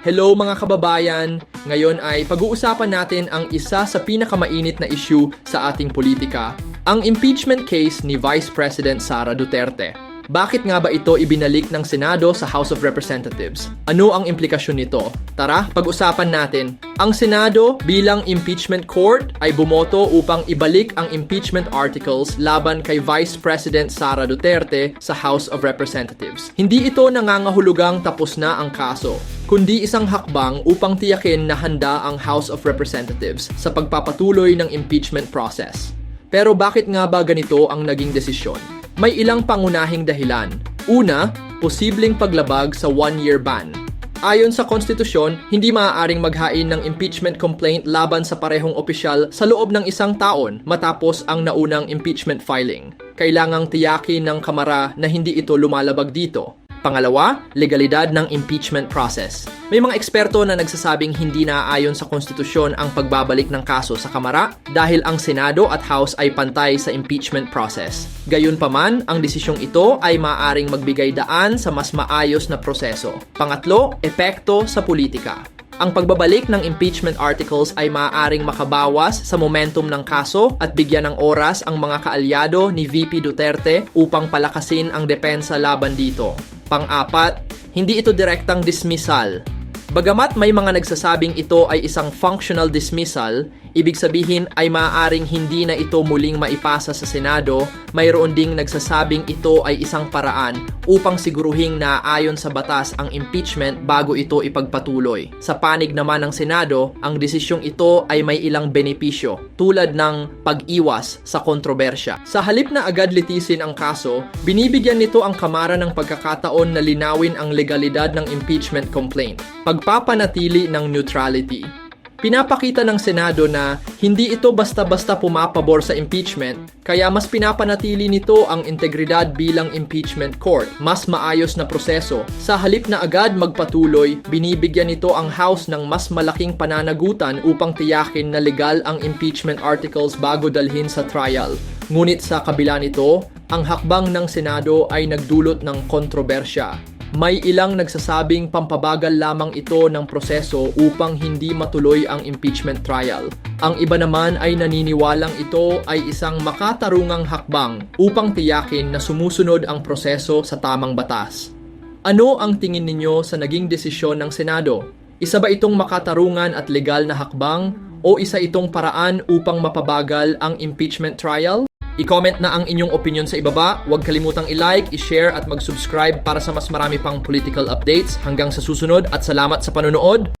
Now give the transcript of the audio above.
Hello mga kababayan! Ngayon ay pag-uusapan natin ang isa sa pinakamainit na issue sa ating politika, ang impeachment case ni Vice President Sara Duterte. Bakit nga ba ito ibinalik ng Senado sa House of Representatives? Ano ang implikasyon nito? Tara, pag-usapan natin. Ang Senado bilang impeachment court ay bumoto upang ibalik ang impeachment articles laban kay Vice President Sara Duterte sa House of Representatives. Hindi ito nangangahulugang tapos na ang kaso, kundi isang hakbang upang tiyakin na handa ang House of Representatives sa pagpapatuloy ng impeachment process. Pero bakit nga ba ganito ang naging desisyon? May ilang pangunahing dahilan. Una, posibleng paglabag sa one-year ban. Ayon sa konstitusyon, hindi maaaring maghain ng impeachment complaint laban sa parehong opisyal sa loob ng isang taon matapos ang naunang impeachment filing. Kailangang tiyakin ng Kamara na hindi ito lumalabag dito. Pangalawa, legalidad ng impeachment process. May mga eksperto na nagsasabing hindi naaayon sa konstitusyon ang pagbabalik ng kaso sa Kamara dahil ang Senado at House ay pantay sa impeachment process. Gayunpaman, ang desisyong ito ay maaaring magbigay daan sa mas maayos na proseso. Pangatlo, epekto sa politika. Ang pagbabalik ng impeachment articles ay maaaring makabawas sa momentum ng kaso at bigyan ng oras ang mga kaalyado ni VP Duterte upang palakasin ang depensa laban dito. Pang-apat, hindi ito direktang dismissal. Bagamat may mga nagsasabing ito ay isang functional dismissal, ibig sabihin ay maaaring hindi na ito muling maipasa sa Senado, mayroon ding nagsasabing ito ay isang paraan upang siguruhing na ayon sa batas ang impeachment bago ito ipagpatuloy. Sa panig naman ng Senado, ang desisyong ito ay may ilang benepisyo tulad ng pag-iwas sa kontrobersya. Sa halip na agad litisin ang kaso, binibigyan nito ang Kamara ng pagkakataon na linawin ang legalidad ng impeachment complaint. Pagpapanatili ng neutrality. Pinapakita ng Senado na hindi ito basta-basta pumapabor sa impeachment, kaya mas pinapanatili nito ang integridad bilang impeachment court, mas maayos na proseso. Sa halip na agad magpatuloy, binibigyan nito ang House ng mas malaking pananagutan upang tiyakin na legal ang impeachment articles bago dalhin sa trial. Ngunit sa kabila nito, ang hakbang ng Senado ay nagdulot ng kontrobersya. May ilang nagsasabing pampabagal lamang ito ng proseso upang hindi matuloy ang impeachment trial. Ang iba naman ay naniniwalang ito ay isang makatarungang hakbang upang tiyakin na sumusunod ang proseso sa tamang batas. Ano ang tingin ninyo sa naging desisyon ng Senado? Isa ba itong makatarungan at legal na hakbang o isa itong paraan upang mapabagal ang impeachment trial? I-comment na ang inyong opinion sa ibaba. Huwag kalimutang i-like, i-share at mag-subscribe para sa mas marami pang political updates. Hanggang sa susunod at salamat sa panonood.